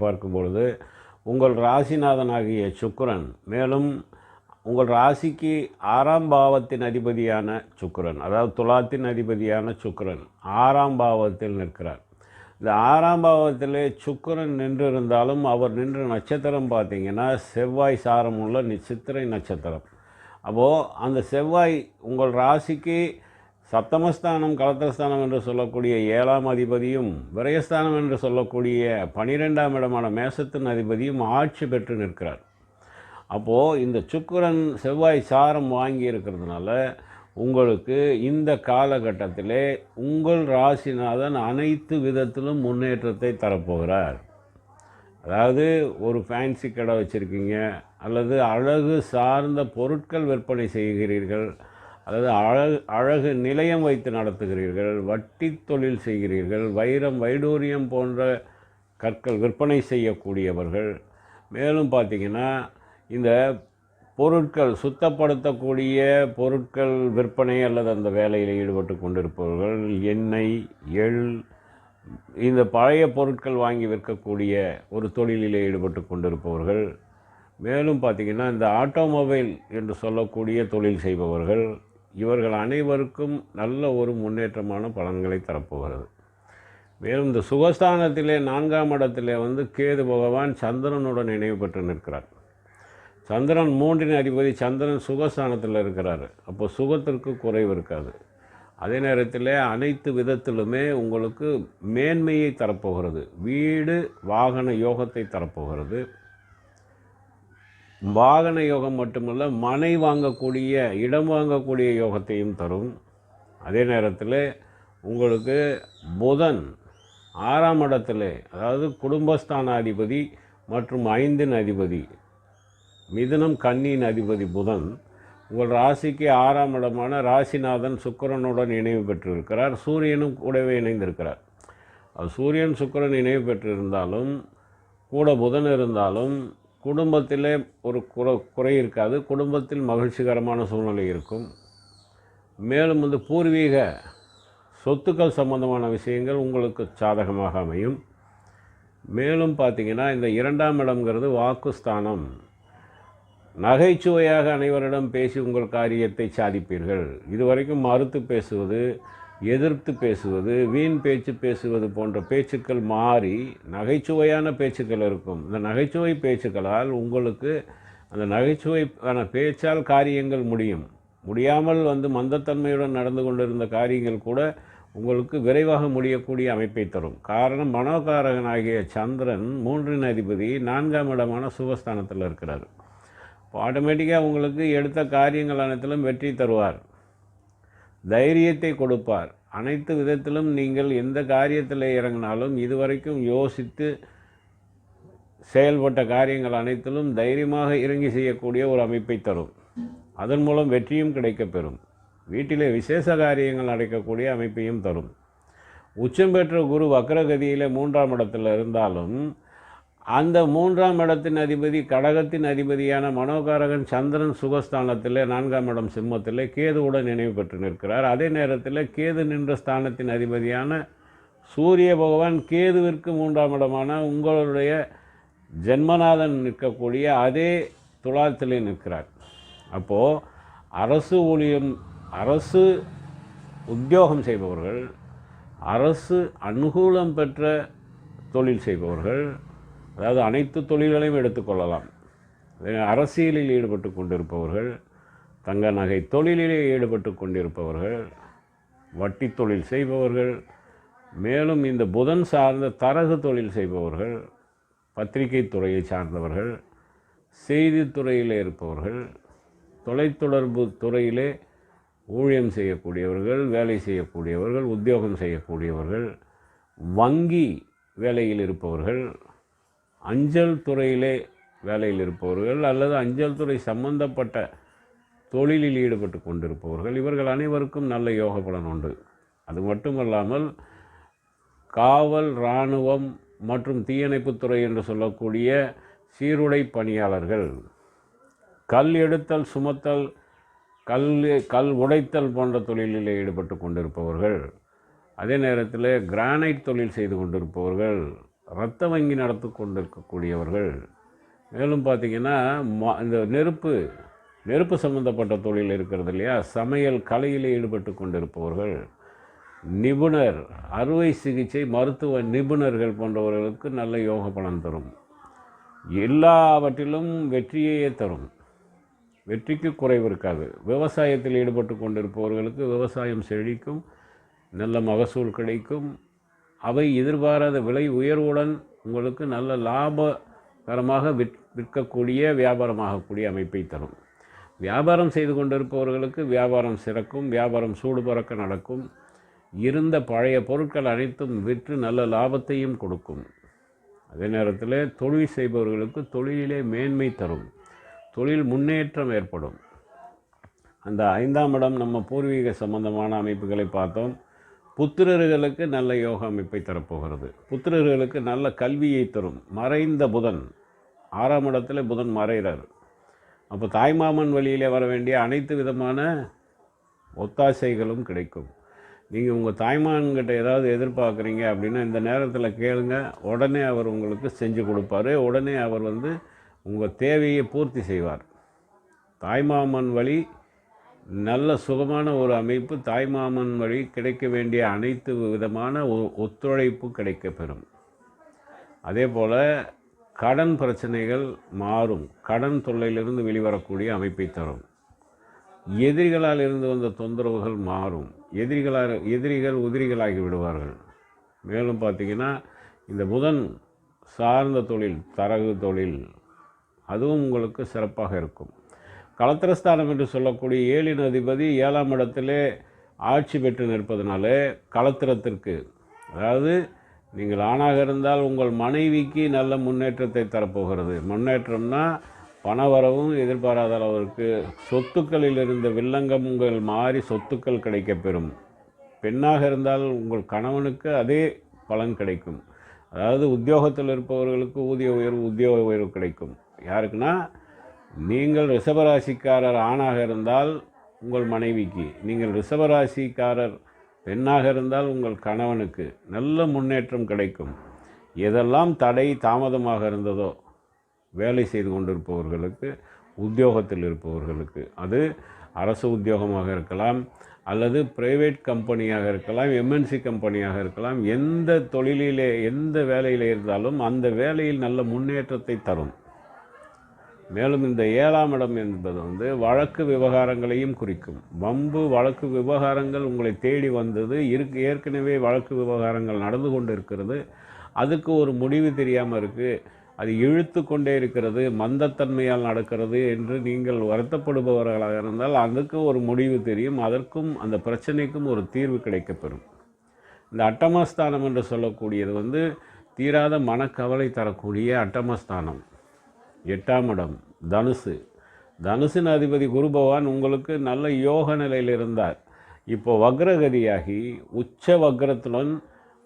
பார்க்கும் பொழுது உங்கள் ராசிநாதனாகிய சுக்கிரன் மேலும் உங்கள் ராசிக்கு ஆறாம் பாவத்தின் அதிபதியான சுக்கிரன் அதாவது துலாத்தின் அதிபதியான சுக்கிரன் ஆறாம் பாவத்தில் நிற்கிறார். இந்த ஆறாம் பாவத்திலே சுக்கிரன் நின்றிருந்தாலும் அவர் நின்ற நட்சத்திரம் பார்த்தீங்கன்னா செவ்வாய் சாரம் உள்ள நி- சித்திரை நட்சத்திரம். அப்போது அந்த செவ்வாய் உங்கள் ராசிக்கு சப்தமஸ்தானம் கலத்திரஸ்தானம் என்று சொல்லக்கூடிய ஏழாம் அதிபதியும் விரயஸ்தானம் என்று சொல்லக்கூடிய பனிரெண்டாம் இடமான மேசத்தின் அதிபதியும் ஆட்சி பெற்று நிற்கிறார். அப்போது இந்த சுக்கரன் செவ்வாய் சாரம் வாங்கி இருக்கிறதுனால உங்களுக்கு இந்த காலகட்டத்திலே உங்கள் ராசிநாதன் அனைத்து விதத்திலும் முன்னேற்றத்தை தரப்போகிறார். அதாவது ஒரு ஃபேன்சி கடை வச்சுருக்கீங்க அல்லது அழகு சார்ந்த பொருட்கள் விற்பனை செய்கிறீர்கள் அதாவது அழகு அழகு நிலையம் வைத்து நடத்துகிறீர்கள் வட்டி தொழில் செய்கிறீர்கள் வைரம் வைடூரியம் போன்ற கற்கள் விற்பனை செய்யக்கூடியவர்கள். மேலும் பார்த்தீங்கன்னா இந்த பொருட்கள் சுத்தப்படுத்தக்கூடிய பொருட்கள் விற்பனை அல்லது அந்த வேலையில் ஈடுபட்டு கொண்டிருப்பவர்கள் எண்ணெய் எள் இந்த பழைய பொருட்கள் வாங்கி விற்கக்கூடிய ஒரு தொழிலில் ஈடுபட்டு கொண்டிருப்பவர்கள். மேலும் பார்த்திங்கன்னா இந்த ஆட்டோமொபைல் என்று சொல்லக்கூடிய தொழில் செய்பவர்கள் இவர்கள் அனைவருக்கும் நல்ல ஒரு முன்னேற்றமான பலன்களை தரப்போகிறது. மேலும் இந்த சுகஸ்தானத்திலே நான்காம் இடத்திலே வந்து கேது பகவான் சந்திரனுடன் நினைவு பெற்று நிற்கிறார். சந்திரன் மூன்றின் அதிபதி சந்திரன் சுகஸ்தானத்தில் இருக்கிறார். அப்போ சுகத்திற்கு குறைவு இருக்காது. அதே நேரத்தில் அனைத்து விதத்திலுமே உங்களுக்கு மேன்மையை தரப்போகிறது. வீடு வாகன யோகத்தை தரப்போகிறது. வாகன யோகம் மட்டுமல்ல மனை வாங்கக்கூடிய இடம் வாங்கக்கூடிய யோகத்தையும் தரும். அதே நேரத்தில் உங்களுக்கு புதன் ஆறாம் இடத்துல அதாவது குடும்பஸ்தான அதிபதி மற்றும் ஐந்தின் அதிபதி மிதுனம் கன்னியின் அதிபதி புதன் உங்கள் ராசிக்கு ஆறாம் இடமான ராசிநாதன் சுக்கிரனுடன் இணைவு பெற்றிருக்கிறார். சூரியனும் கூடவே இணைந்திருக்கிறார். சூரியன் சுக்கிரன் இணைவு பெற்றிருந்தாலும் கூட புதன் இருந்தாலும் குடும்பத்திலே ஒரு குறை குறை இருக்காது. குடும்பத்தில் மகிழ்ச்சிகரமான சூழ்நிலை இருக்கும். மேலும் வந்து பூர்வீக சொத்துக்கள் சம்பந்தமான விஷயங்கள் உங்களுக்கு சாதகமாக அமையும். மேலும் பார்த்தீங்கன்னா இந்த இரண்டாம் இடம்ங்கிறது வாக்குஸ்தானம். நகைச்சுவையாக அனைவரிடம் பேசி உங்கள் காரியத்தை சாதிப்பீர்கள். இதுவரைக்கும் மறுத்து பேசுவது எதிர்த்து பேசுவது வீண் பேச்சு பேசுவது போன்ற பேச்சுக்கள் மாறி நகைச்சுவையான பேச்சுக்கள் இருக்கும். இந்த நகைச்சுவை பேச்சுக்களால் உங்களுக்கு அந்த நகைச்சுவைக்கான பேச்சால் காரியங்கள் முடியும். முடியாமல் வந்து மந்தத்தன்மையுடன் நடந்து கொண்டிருந்த காரியங்கள் கூட உங்களுக்கு விரைவாக முடியக்கூடிய அமைப்பை தரும். காரணம் மனோகாரகனாகிய சந்திரன் மூன்றின் அதிபதி நான்காம் இடமான சுகஸ்தானத்தில் இருக்கிறார். இப்போ ஆட்டோமேட்டிக்காக உங்களுக்கு எடுத்த காரியங்கள் அனைத்திலும் வெற்றி தருவார். தைரியத்தை கொடுப்பார். அனைத்து விதத்திலும் நீங்கள் எந்த காரியத்தில் இறங்கினாலும் இதுவரைக்கும் யோசித்து செயல்பட்ட காரியங்கள் அனைத்திலும் தைரியமாக இறங்கி செய்யக்கூடிய ஒரு அமைப்பை தரும். அதன் மூலம் வெற்றியும் கிடைக்கப்பெறும் வீட்டிலே விசேஷ காரியங்கள் நடக்கக்கூடிய அமைப்பையும் தரும். உச்சம் பெற்ற குரு வக்ரகதியில் மூன்றாம் இடத்தில் இருந்தாலும் அந்த மூன்றாம் இடத்தின் அதிபதி கடகத்தின் அதிபதியான மனோகாரகன் சந்திரன் சுகஸ்தானத்தில் நான்காம் இடம் சிம்மத்தில் கேதுவுடன் நினைவு பெற்று நிற்கிறார். அதே நேரத்தில் கேது நின்ற ஸ்தானத்தின் அதிபதியான சூரிய பகவான் கேதுவிற்கு மூன்றாம் இடமான உங்களுடைய ஜென்மநாதன் நிற்கக்கூடிய அதே துலாத்திலே நிற்கிறார். அப்போது அரசு ஊழியம் அரசு உத்தியோகம் செய்பவர்கள் அரசு அனுகூலம் பெற்ற தொழில் செய்பவர்கள் அதாவது அனைத்து தொழில்களையும் எடுத்துக்கொள்ளலாம் அரசியலில் ஈடுபட்டு கொண்டிருப்பவர்கள் தங்க நகை தொழிலிலே ஈடுபட்டு கொண்டிருப்பவர்கள் வட்டி தொழில் செய்பவர்கள் மேலும் இந்த புதன் சார்ந்த தரகு தொழில் செய்பவர்கள் பத்திரிகை துறையை சார்ந்தவர்கள் செய்தித்துறையில் இருப்பவர்கள் தொலைத்தொடர்பு துறையிலே ஊழியம் செய்யக்கூடியவர்கள் வேலை செய்யக்கூடியவர்கள் உத்தியோகம் செய்யக்கூடியவர்கள் வங்கி வேலையில் இருப்பவர்கள் அஞ்சல் துறையிலே வேலையில் இருப்பவர்கள் அல்லது அஞ்சல் துறை சம்பந்தப்பட்ட தொழிலில் ஈடுபட்டு கொண்டிருப்பவர்கள் இவர்கள் அனைவருக்கும் நல்ல யோக பலன் உண்டு. அது மட்டுமல்லாமல் காவல் இராணுவம் மற்றும் தீயணைப்புத்துறை என்று சொல்லக்கூடிய சீருடை பணியாளர்கள் கல் எடுத்தல் சுமத்தல் கல் கல் உடைத்தல் போன்ற தொழிலில் ஈடுபட்டு கொண்டிருப்பவர்கள் அதே நேரத்தில் கிரானைட் தொழில் செய்து கொண்டிருப்பவர்கள் இரத்த வங்கி நடத்தி கொண்டிருக்கக்கூடியவர்கள் மேலும் பார்த்திங்கன்னா ம இந்த நெருப்பு நெருப்பு சம்மந்தப்பட்ட தொழில் இருக்கிறது இல்லையா? சமையல் கலையில் ஈடுபட்டு கொண்டிருப்பவர்கள். நிபுணர் அறுவை சிகிச்சை மருத்துவ நிபுணர்கள் போன்றவர்களுக்கு நல்ல யோக பலன் தரும். எல்லாவற்றிலும் வெற்றியையே தரும். வெற்றிக்கு குறைவு இருக்காது. விவசாயத்தில் ஈடுபட்டு கொண்டிருப்பவர்களுக்கு விவசாயம் செழிக்கும். நல்ல மகசூல் கிடைக்கும். அவை எதிர்பாராத விலை உயர்வுடன் உங்களுக்கு நல்ல லாபகரமாக விற் விற்கக்கூடிய வியாபாரமாகக்கூடிய அமைப்பை தரும். வியாபாரம் செய்து கொண்டிருப்பவர்களுக்கு வியாபாரம் சிறக்கும் வியாபாரம் சூடு பறக்க நடக்கும். இருந்த பழைய பொருட்கள் அனைத்தும் விற்று நல்ல லாபத்தையும் கொடுக்கும். அதே நேரத்தில் தொழில் செய்பவர்களுக்கு தொழிலிலே மேன்மை தரும். தொழில் முன்னேற்றம் ஏற்படும். அந்த ஐந்தாம் இடம் நம்ம பூர்வீக சம்பந்தமான அமைப்புகளை பார்த்தோம். புத்திரர்களுக்கு நல்ல யோக அமைப்பை தரப்போகிறது. புத்திரர்களுக்கு நல்ல கல்வியை தரும். மறைந்த புதன். ஆறாம் இடத்துல புதன் மறைகிறார். அப்போ தாய்மாமன் வழியிலே வர வேண்டிய அனைத்து விதமான ஒத்தாசைகளும் கிடைக்கும். நீங்கள் உங்கள் தாய்மான்கிட்ட ஏதாவது எதிர்பார்க்குறீங்க அப்படின்னா இந்த நேரத்தில் கேளுங்க. உடனே அவர் உங்களுக்கு செஞ்சு கொடுப்பாரு. உடனே அவர் வந்து உங்கள் தேவையை பூர்த்தி செய்வார். தாய்மாமன் வழி நல்ல சுகமான ஒரு அமைப்பு தாய்மாமன் வழி கிடைக்க வேண்டிய அனைத்து விதமான ஒ- ஒத்துழைப்பு கிடைக்கப்பெறும். அதே போல் கடன் பிரச்சனைகள் மாறும். கடன் தொல்லையிலிருந்து வெளிவரக்கூடிய அமைப்பை தரும். எதிரிகளால் இருந்து வந்த தொந்தரவுகள் மாறும். எதிரிகளால் எதிரிகள் உதிரிகளாகி விடுவார்கள். மேலும் பார்த்தீங்கன்னா இந்த புதன் சார்ந்த தொழில் தரகு தொழில் அதுவும் உங்களுக்கு சிறப்பாக இருக்கும். களத்திரஸ்தானம் என்று சொல்லக்கூடிய ஏழின் அதிபதி ஏழாம் இடத்திலே ஆட்சி பெற்று நிற்பதனாலே களத்திரத்திற்கு அதாவது நீங்கள் ஆணாக இருந்தால் உங்கள் மனைவிக்கு நல்ல முன்னேற்றத்தை தரப்போகிறது. முன்னேற்றம்னா பணவரவும் எதிர்பாராத அளவிற்கு சொத்துக்களில் இருந்த வில்லங்கங்கள் மாறி சொத்துக்கள் கிடைக்கப்பெறும். பெண்ணாக இருந்தால் உங்கள் கணவனுக்கு அதே பலன் கிடைக்கும். அதாவது உத்தியோகத்தில் இருப்பவர்களுக்கு ஊதிய உயர்வு உத்தியோக உயர்வு கிடைக்கும். யாருக்குன்னா நீங்கள் ரிஷபராசிக்காரர் ஆணாக இருந்தால் உங்கள் மனைவிக்கு நீங்கள் ரிஷபராசிக்காரர் பெண்ணாக இருந்தால் உங்கள் கணவனுக்கு நல்ல முன்னேற்றம் கிடைக்கும். எதெல்லாம் தடை தாமதமாக இருந்ததோ வேலை செய்து கொண்டிருப்பவர்களுக்கு உத்தியோகத்தில் இருப்பவர்களுக்கு அது அரசு உத்தியோகமாக இருக்கலாம் அல்லது பிரைவேட் கம்பெனியாக இருக்கலாம் எம்என்சி கம்பெனியாக இருக்கலாம் எந்த தொழிலிலே எந்த வேலையில் இருந்தாலும் அந்த வேலையில் நல்ல முன்னேற்றத்தை தரும். மேலும் இந்த ஏழாம் இடம் என்பது வந்து வழக்கு விவகாரங்களையும் குறிக்கும். வம்பு வழக்கு விவகாரங்கள் உங்களை தேடி வந்தது இருக்கு ஏற்கனவே வழக்கு விவகாரங்கள் நடந்து கொண்டு இருக்கிறது அதுக்கு ஒரு முடிவு தெரியாமல் இருக்குது அது இழுத்து கொண்டே இருக்கிறது மந்தத்தன்மையால் நடக்கிறது என்று நீங்கள் வருத்தப்படுபவர்களாக இருந்தால் அதுக்கு ஒரு முடிவு தெரியும். அதற்கும் அந்த பிரச்சனைக்கும் ஒரு தீர்வு கிடைக்கப்பெறும். இந்த அட்டமஸ்தானம் என்று சொல்லக்கூடியது வந்து தீராத மனக்கவலை தரக்கூடிய அட்டமஸ்தானம். எட்டாம் இடம் தனுசு. தனுசின் அதிபதி குரு பகவான் உங்களுக்கு நல்ல யோக நிலையில் இருந்தார். இப்போ வக்ரகதியாகி உச்ச வக்ரத்துடன்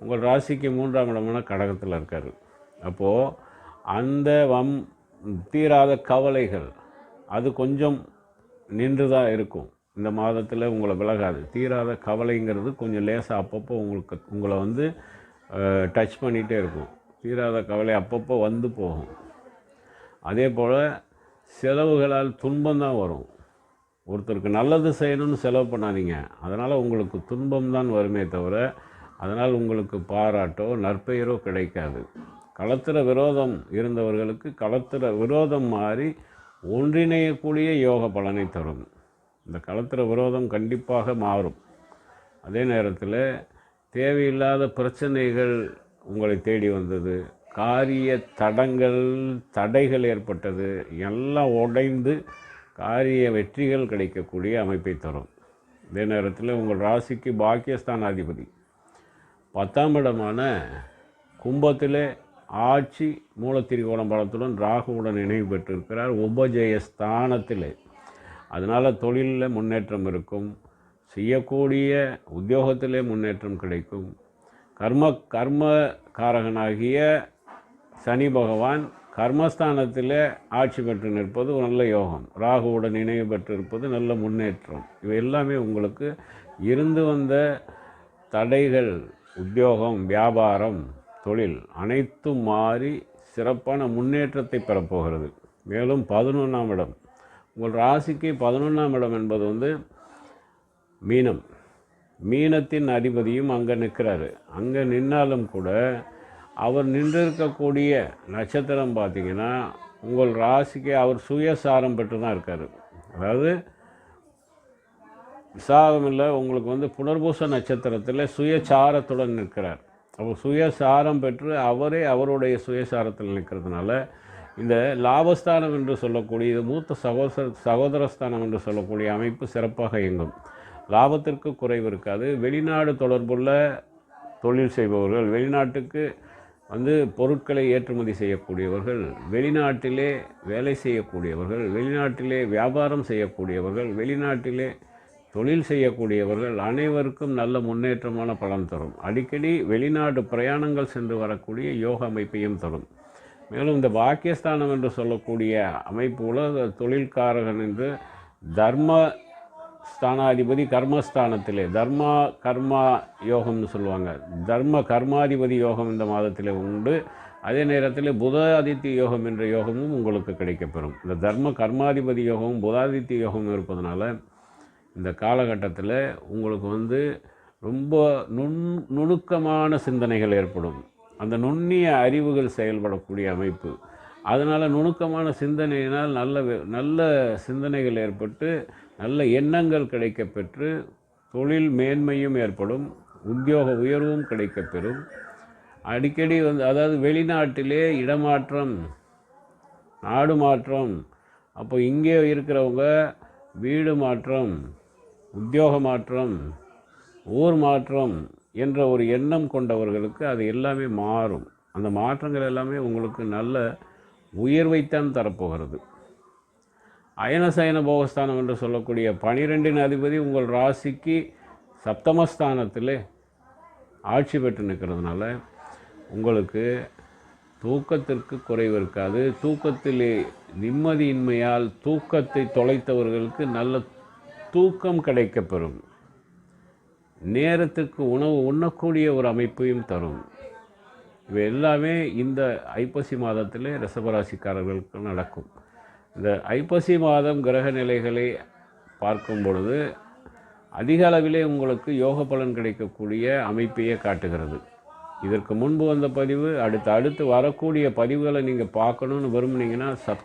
உங்கள் ராசிக்கு மூன்றாம் இடமான கடகத்தில் இருக்கார். அப்போது அந்த வம் தீராத கவலைகள் அது கொஞ்சம் நின்று தான் இருக்கும். இந்த மாதத்தில் உங்களை விலகாது. தீராத கவலைங்கிறது கொஞ்சம் லேசாக அப்பப்போ உங்களுக்கு உங்களை வந்து டச் பண்ணிகிட்டே இருக்கும். தீராத கவலை அப்பப்போ வந்து போகும். அதே போல் செலவுகளால் துன்பம் தான் வரும். ஒருத்தருக்கு நல்லது செய்யணும்னு செலவு பண்ணாதீங்க. அதனால் உங்களுக்கு துன்பம் தான் வருமே தவிர அதனால் உங்களுக்கு பாராட்டோ நற்பெயரோ கிடைக்காது. களத்திர விரோதம் இருந்தவர்களுக்கு களத்திர விரோதம் மாறி ஒன்றிணையக்கூடிய யோக பலனை தரும். இந்த களத்திர விரோதம் கண்டிப்பாக மாறும். அதே நேரத்தில் தேவையில்லாத பிரச்சனைகள் உங்களை தேடி வந்தது. காரிய தடங்கள் தடைகள் ஏற்பட்டது எல்லாம் உடைந்து காரிய வெற்றிகள் கிடைக்கக்கூடிய அமைப்பை தரும். அதே நேரத்தில் உங்கள் ராசிக்கு பாக்கியஸ்தான் அதிபதி பத்தாம் இடமான கும்பத்திலே ஆட்சி மூலத்திரிகோணம் பலத்துடன் ராகுவுடன் இணைவு பெற்றிருக்கிறார். உபஜய ஸ்தானத்திலே அதனால் தொழிலில் முன்னேற்றம் இருக்கும். செய்யக்கூடிய உத்தியோகத்திலே முன்னேற்றம் கிடைக்கும். கர்ம கர்ம காரகனாகிய சனி பகவான் கர்மஸ்தானத்தில் ஆட்சி பெற்று நிற்பது ஒரு நல்ல யோகம். ராகுவுடன் இணைவு பெற்றிருப்பது நல்ல முன்னேற்றம். இவை எல்லாமே உங்களுக்கு இருந்து வந்த தடைகள் உத்தியோகம் வியாபாரம் தொழில் அனைத்தும் மாறி சிறப்பான முன்னேற்றத்தை பெறப்போகிறது. மேலும் பதினொன்றாம் இடம். உங்கள் ராசிக்கு பதினொன்றாம் இடம் என்பது வந்து மீனம். மீனத்தின் அதிபதியும் அங்கே நிற்கிறாரு. அங்கே நின்னாலும் கூட அவர் நின்றிருக்கக்கூடிய நட்சத்திரம் பார்த்தீங்கன்னா உங்கள் ராசிக்கு அவர் சுயசாரம் பெற்று தான் இருக்கார். அதாவது விசாகம் இல்லை உங்களுக்கு வந்து புனர்பூச நட்சத்திரத்தில் சுயசாரத்துடன் நிற்கிறார். அப்போ சுயசாரம் பெற்று அவரே அவருடைய சுயசாரத்தில் நிற்கிறதுனால இந்த லாபஸ்தானம் என்று சொல்லக்கூடிய இது மூத்த சகோதர சகோதரஸ்தானம் என்று சொல்லக்கூடிய அமைப்பு சிறப்பாக இயங்கும். லாபத்திற்கு குறைவு இருக்காது. வெளிநாடு தொடர்புள்ள தொழில் செய்பவர்கள் வெளிநாட்டுக்கு வந்து பொருட்களை ஏற்றுமதி செய்யக்கூடியவர்கள் வெளிநாட்டிலே வேலை செய்யக்கூடியவர்கள் வெளிநாட்டிலே வியாபாரம் செய்யக்கூடியவர்கள் வெளிநாட்டிலே தொழில் செய்யக்கூடியவர்கள் அனைவருக்கும் நல்ல முன்னேற்றமான பலன் தரும். அடிக்கடி வெளிநாடு பிரயாணங்கள் சென்று வரக்கூடிய யோக அமைப்பையும் தரும். மேலும் இந்த பாக்கியஸ்தானம் என்று சொல்லக்கூடிய அமைப்பு உலக தொழில்காரகன் என்று தர்ம ஸ்தானாதிபதி கர்மஸ்தானத்திலே தர்மா கர்மா யோகம்னு சொல்லுவாங்க. தர்ம கர்மாதிபதி யோகம் இந்த மாதத்தில் உண்டு. அதே நேரத்தில் புதாதித்ய யோகம் என்ற யோகமும் உங்களுக்கு கிடைக்கப்பெறும். இந்த தர்ம கர்மாதிபதி யோகமும் புதாதித்ய யோகமும் இருப்பதனால இந்த காலகட்டத்தில் உங்களுக்கு வந்து ரொம்ப நுண் நுணுக்கமான சிந்தனைகள் ஏற்படும். அந்த நுண்ணிய அறிவுகள் செயல்படக்கூடிய அமைப்பு. அதனால் நுணுக்கமான சிந்தனையினால் நல்ல நல்ல சிந்தனைகள் ஏற்பட்டு நல்ல எண்ணங்கள் கிடைக்கப்பெற்று தொழில் மேன்மையும் ஏற்படும் உத்தியோக உயர்வும் கிடைக்கப்பெறும். அடிக்கடி வந்து அதாவது வெளிநாட்டிலே இடமாற்றம் நாடு மாற்றம் அப்போ இங்கே இருக்கிறவங்க வீடு மாற்றம் உத்தியோக மாற்றம் ஊர் மாற்றம் என்ற ஒரு எண்ணம் கொண்டவர்களுக்கு அது எல்லாமே மாறும். அந்த மாற்றங்கள் எல்லாமே உங்களுக்கு நல்ல உயர்வைத்தான் தரப்போகிறது. அயனசயன போகஸ்தானம் என்று சொல்லக்கூடிய பனிரெண்டின் அதிபதி உங்கள் ராசிக்கு சப்தமஸ்தானத்தில் ஆட்சி பெற்று நிற்கிறதுனால உங்களுக்கு தூக்கத்திற்கு குறைவு இருக்காது. தூக்கத்திலே நிம்மதியின்மையால் தூக்கத்தை தொலைத்தவர்களுக்கு நல்ல தூக்கம் கிடைக்கப்பெறும். நேரத்துக்கு உணவு உண்ணக்கூடிய ஒரு அமைப்பையும் தரும். இவை எல்லாமே இந்த ஐப்பசி மாதத்திலே ரிஷபராசிக்காரர்களுக்கு நடக்கும். இந்த ஐப்பசி மாதம் கிரக நிலைகளை பார்க்கும் பொழுது அதிக அளவிலே உங்களுக்கு யோக பலன் கிடைக்கக்கூடிய அமைப்பையே காட்டுகிறது. இதற்கு முன்பு வந்த பதிவு அடுத்து அடுத்து வரக்கூடிய பதிவுகளை நீங்கள் பார்க்கணுன்னு விரும்புனீங்கன்னா சப்